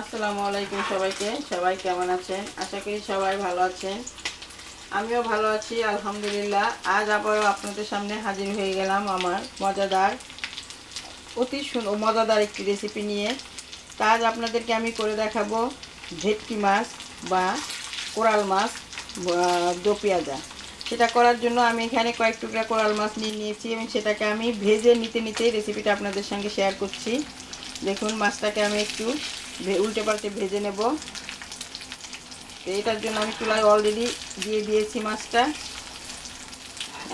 আসসালামু আলাইকুম সবাইকে। সবাই কেমন আছেন? আশা করি সবাই ভালো আছেন। আমিও ভালো আছি, আলহামদুলিল্লাহ। আজ আবারও আপনাদের সামনে হাজির হয়ে গেলাম আমার মজাদার, অতি সুন্দর মজাদার একটি রেসিপি নিয়ে। তা আজ আপনাদেরকে আমি করে দেখাবো ভেটকি মাছ বা কোরাল মাছ বা দো পেঁয়াজা। সেটা করার জন্য আমি এখানে কয়েক টুকরা কোরাল মাছ নিয়ে নিয়েছি এবং সেটাকে আমি ভেজে নিতে নিতেই রেসিপিটা আপনাদের সঙ্গে শেয়ার করছি। দেখুন মাছটাকে আমি একটু উল্টে পাল্টে ভেজে নেব। তো এটার জন্য আমি চুলায় অলরেডি দিয়ে দিয়েছি মাছটা।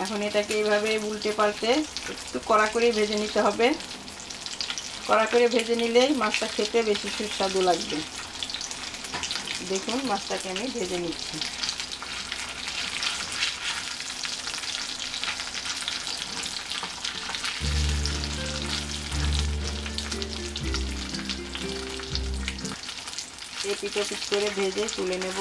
এখন এটাকে এইভাবে উল্টে পাল্টে একটু কড়া করে ভেজে নিতে হবে। কড়া করে ভেজে নিলেই মাছটা খেতে বেশি সুস্বাদু লাগবে। দেখুন, মাছটাকে আমি ভেজে নিচ্ছি। এপিট ওপিট করে ভেজে তুলে নেব।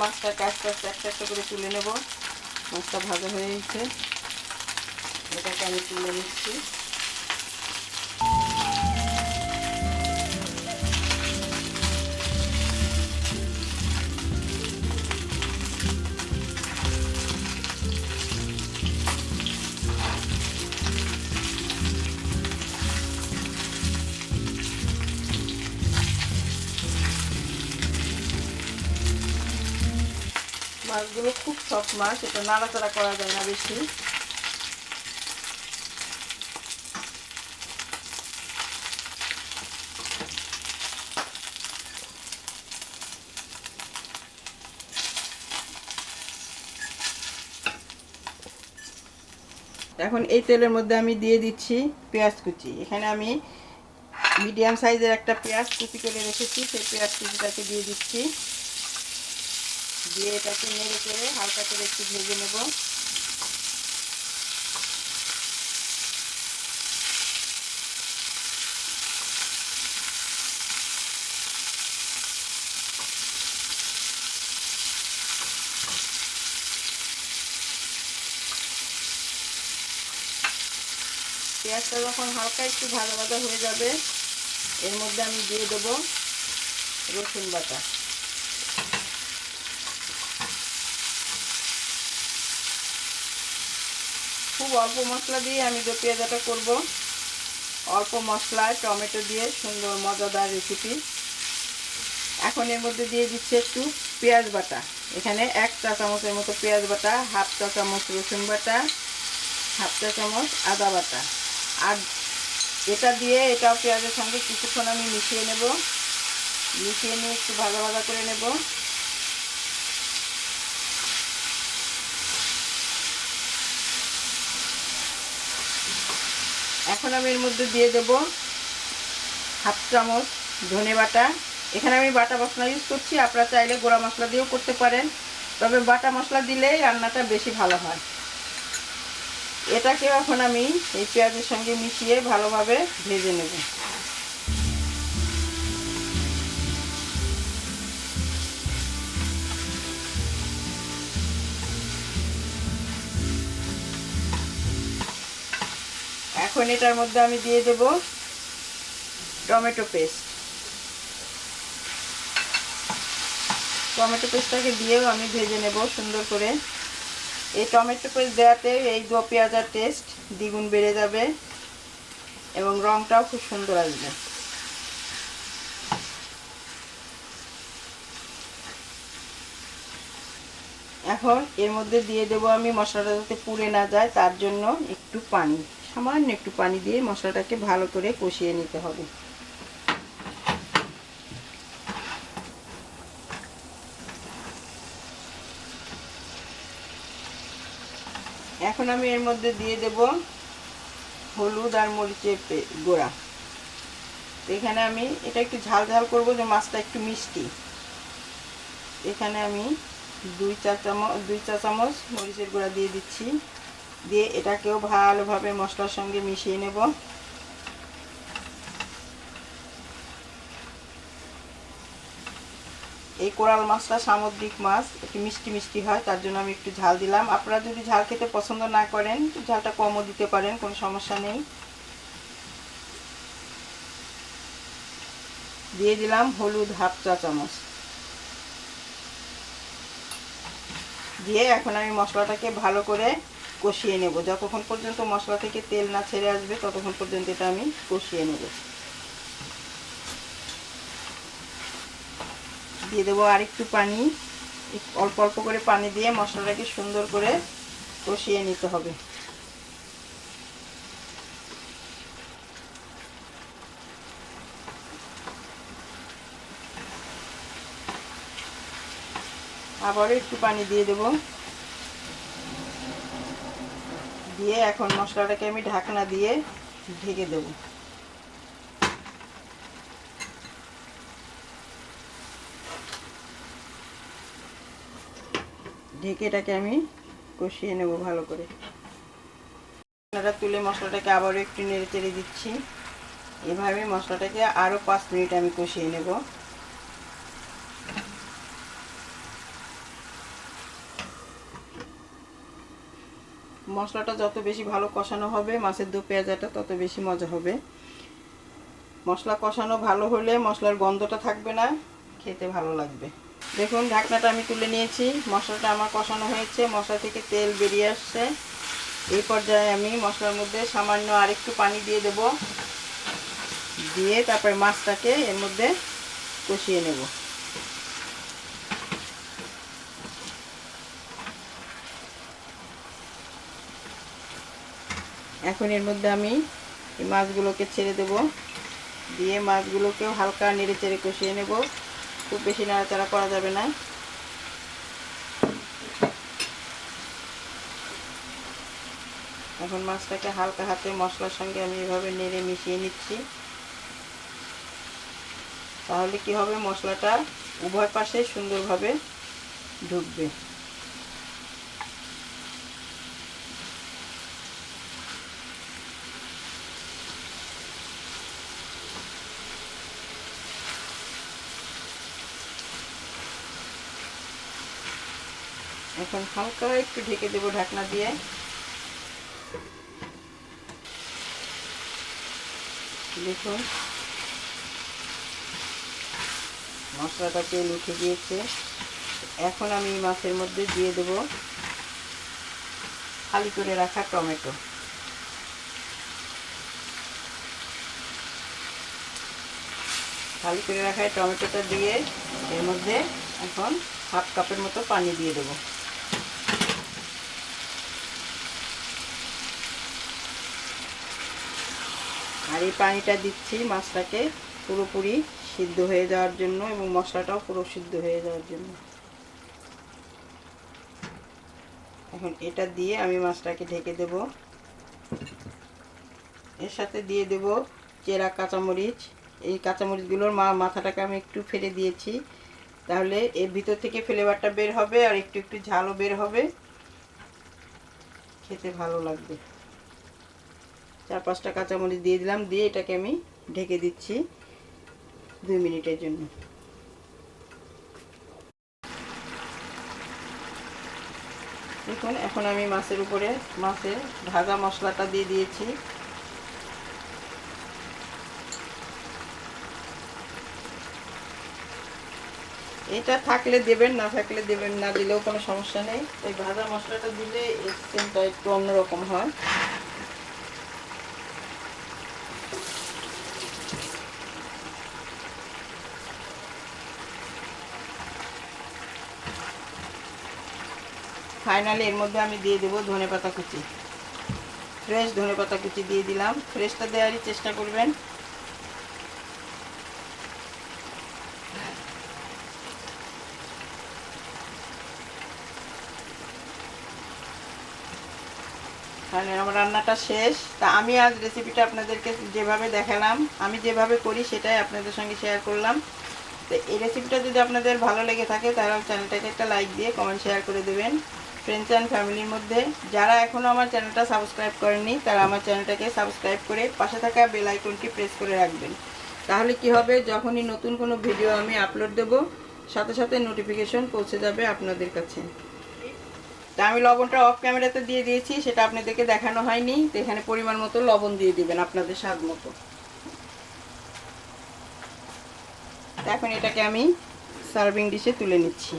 মাছটাকে আস্তে আস্তে একটা একটা করে তুলে নেব। মাছটা ভাজা হয়ে গেছে। এটাকে আমি তুলে নিচ্ছি। মাছগুলো খুব সফট মাছ, এটা নাড়াচাড়া করা যায় না বেশি। এখন এই তেলের মধ্যে আমি দিয়ে দিচ্ছি পেঁয়াজ কুচি। এখানে আমি মিডিয়াম সাইজের একটা পেঁয়াজ কুচি করে রেখেছি, সেই পেঁয়াজ কুচিটাকে দিয়ে দিচ্ছি। দিয়ে এটাকে নেড়ে করে হালকা করে একটু ভেজে নেব। পেঁয়াজটা যখন হালকা একটু ভাজা ভাজা হয়ে যাবে, এর মধ্যে আমি দিয়ে দেবো রসুন বাটা। খুব অল্প মশলা দিয়ে আমি দো পেঁয়াজাটা করব, অল্প মশলায় টমেটো দিয়ে সুন্দর মজাদার রেসিপি এখন এর মধ্যে দিয়ে দিচ্ছি একটু পেঁয়াজ বাটা। এখানে এক চা চামচের মতো পেঁয়াজ বাটা, হাফ চা চামচ রসুন বাটা, হাফ চা চামচ আদা বাটা। আর এটা দিয়ে এটাও পেঁয়াজের সঙ্গে কিছুক্ষণ আমি মিশিয়ে নেব। মিশিয়ে নিয়ে একটু ভাজা ভাজা করে নেব। এখন আমি এর মধ্যে দিয়ে দেব হাফ চামচ ধনে বাটা। এখানে আমি বাটা মশলা ইউজ করছি, আপনারা চাইলে গোড়া মশলা দিয়েও করতে পারেন। তবে বাটা মশলা দিলেই রান্নাটা বেশি ভালো হয়। এটাকেও এখন আমি এই পেঁয়াজের সঙ্গে মিশিয়ে ভালোভাবে ভেজে নেব। এখন এটার মধ্যে আমি দিয়ে দেব টমেটো পেস্ট। টমেটো পেস্টটাকে দিয়েও আমি ভেজে নেব সুন্দর করে। এই টমেটো পেস্ট দেওয়াতে এই দু পেঁয়াজার টেস্ট দ্বিগুণ বেড়ে যাবে এবং রঙটাও খুব সুন্দর আসবে। এখন এর মধ্যে দিয়ে দেবো আমি মশলাটা যাতে পুড়ে না যায়, তার জন্য একটু পানি। সামান্য একটু পানি দিয়ে মশলাটাকে ভালো করে কষিয়ে নিতে হবে। এখন আমি এর মধ্যে দিয়ে দেব হলুদ আর মরিচের গোড়া। তো এখানে আমি এটা একটু ঝাল ঝাল করব যে মাছটা একটু মিষ্টি। এখানে আমি দুই চা চামচ দুই চা চামচ মরিচের গুঁড়া দিয়ে দিচ্ছি। দিয়ে এটাকেও ভালোভাবে মশলার সঙ্গে মিশিয়ে নেব। এই কোরাল মাছটা সামুদ্রিক মাছ, একটু মিষ্টি মিষ্টি হয়, তার জন্য আমি একটু ঝাল দিলাম। আপনারা যদি ঝাল খেতে পছন্দ না করেন, ঝালটা কমও দিতে পারেন, কোনো সমস্যা নেই। দিয়ে দিলাম হলুদ হাফ চা চামচ। দিয়ে এখন আমি মশলাটাকে ভালো করে কষিয়ে নেব। যতক্ষণ পর্যন্ত মশলা থেকে তেল না ছেড়ে আসবে, ততক্ষণ পর্যন্ত এটা আমি কষিয়ে নেব। দিয়ে দেবো আর একটু পানি অল্প অল্প করে পানি দিয়ে মশলাটাকে সুন্দর করে কষিয়ে নিতে হবে। আবারও একটু পানি দিয়ে দেব। দিয়ে এখন মশলাটাকে আমি ঢাকনা দিয়ে ঢেকে দেব। ঢেকে এটাকে আমি কষিয়ে নেব ভালো করে। ঢাকনাটা তুলে মশলাটাকে আবারও একটু নেড়ে চেড়ে দিচ্ছি। এভাবে মশলাটাকে আরও পাঁচ মিনিট আমি কষিয়ে নেব। মশলাটা যত বেশি ভালো কষানো হবে, মাছের দু পেঁয়াজাটা তত বেশি মজা হবে। মশলা কষানো ভালো হলে মশলার গন্ধটা থাকবে না, খেতে ভালো লাগবে। দেখুন, ঢাকনাটা আমি তুলে নিয়েছি। মশলাটা আমার কষানো হয়েছে, মশলা থেকে তেল বেরিয়ে আসছে। এই পর্যায়ে আমি মশলার মধ্যে সামান্য আরেকটু পানি দিয়ে দেব। দিয়ে তারপরে মাছটাকে এর মধ্যে কষিয়ে নেব। এখন এর মধ্যে আমি এই মাছগুলোকে ছেড়ে দেব। দিয়ে মাছগুলোকেও হালকা নেড়ে চেড়ে কষিয়ে নেব। খুব বেশি নাড়াচাড়া করা যাবে না। এখন মাছটাকে হালকা হাতে মশলার সঙ্গে আমি এভাবে নেড়ে মিশিয়ে নিচ্ছি। তাহলে কি হবে? মশলাটা উভয় পাশে সুন্দরভাবে ঢুকবে। এখন হালকা একটু ঢেকে দেবো ঢাকনা দিয়ে। দেখুন। মশলাটা তেল উঠে গিয়েছে। এখন আমি মাছের মধ্যে দিয়ে দেব খালি করে রাখা টমেটো। খালি করে রাখা টমেটোটা দিয়ে এর মধ্যে এখন হাফ কাপের মতো পানি দিয়ে দেবো। আর এই পানিটা দিচ্ছি মাছটাকে পুরোপুরি সিদ্ধ হয়ে যাওয়ার জন্য এবং মশলাটাও পুরো সিদ্ধ হয়ে যাওয়ার জন্য। এখন এটা দিয়ে আমি মাছটাকে ঢেকে দেব। এর সাথে দিয়ে দেব চেরা কাঁচামরিচ। এই কাঁচামরিচগুলোর মা মাথাটাকে আমি একটু ফেলে দিয়েছি। তাহলে এর ভিতর থেকে ফ্লেভারটা বের হবে আর একটু একটু ঝালও বের হবে। খেতে ভালো লাগবে। চার পাঁচটা কাঁচামরিচ দিয়ে দিলাম, দিয়ে এটাকে আমি ঢেকে দিচ্ছি দুই মিনিটের জন্য। দেখুন, এখন আমি মাছের উপরে, মাছের ভাজা মশলাটা দিয়ে দিয়েছি। এটা থাকলে দেবেন, না থাকলে দেবেন না, দিলেও কোনো সমস্যা নেই। এই ভাজা মশলাটা দিলে একটু অন্যরকম হয়। ফাইনালি এর মধ্যে আমি দিয়ে দেবো ধনে পাতা কুচি। ফ্রেশ ধনে পাতা কুচি দিয়ে দিলাম। ফ্রেশটা দেওয়ারই চেষ্টা করবেন। তাহলে আমার রান্নাটা শেষ। তা আমি আজ রেসিপিটা আপনাদেরকে যেভাবে দেখালাম, আমি যেভাবে করি সেটাই আপনাদের সঙ্গে শেয়ার করলাম। তো এই রেসিপিটা যদি আপনাদের ভালো লেগে থাকে, তাহলে চ্যানেলটাকে একটা লাইক দিয়ে কমেন্ট শেয়ার করে দেবেন। ফ্রেন্ডস অ্যান্ড ফ্যামিলির মধ্যে। যারা এখনও আমার চ্যানেলটা সাবস্ক্রাইব করেননি, তারা আমার চ্যানেলটাকে সাবস্ক্রাইব করে পাশে থাকা বেল আইকনটি প্রেস করে রাখবেন। তাহলে কি হবে? যখনই নতুন কোনো ভিডিও আমি আপলোড দেব, সাথে সাথে নোটিফিকেশন পৌঁছে যাবে আপনাদের কাছে। তা আমি লবণটা অফ ক্যামেরাতে দিয়ে দিয়েছি, সেটা আপনাদেরকে দেখানো হয়নি। তো এখানে পরিমাণ মতো লবণ দিয়ে দিবেন আপনাদের স্বাদ মতো। এখন এটাকে আমি সার্ভিং ডিশে তুলে নিচ্ছি।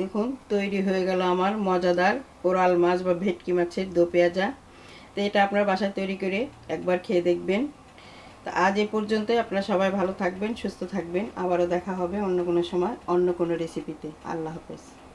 দেখুন, তৈরি হয়ে গেল আমার মজাদার কোরাল মাছ বা ভেটকি মাছের দো পেঁয়াজা। তো এটা আপনার বাসায় তৈরি করে একবার খেয়ে দেখবেন। তো আজ এ পর্যন্তই, আপনারা সবাই ভালো থাকবেন, সুস্থ থাকবেন। আবারও দেখা হবে অন্য কোনো সময়, অন্য কোনো রেসিপিতে আল্লাহ হাফেজ।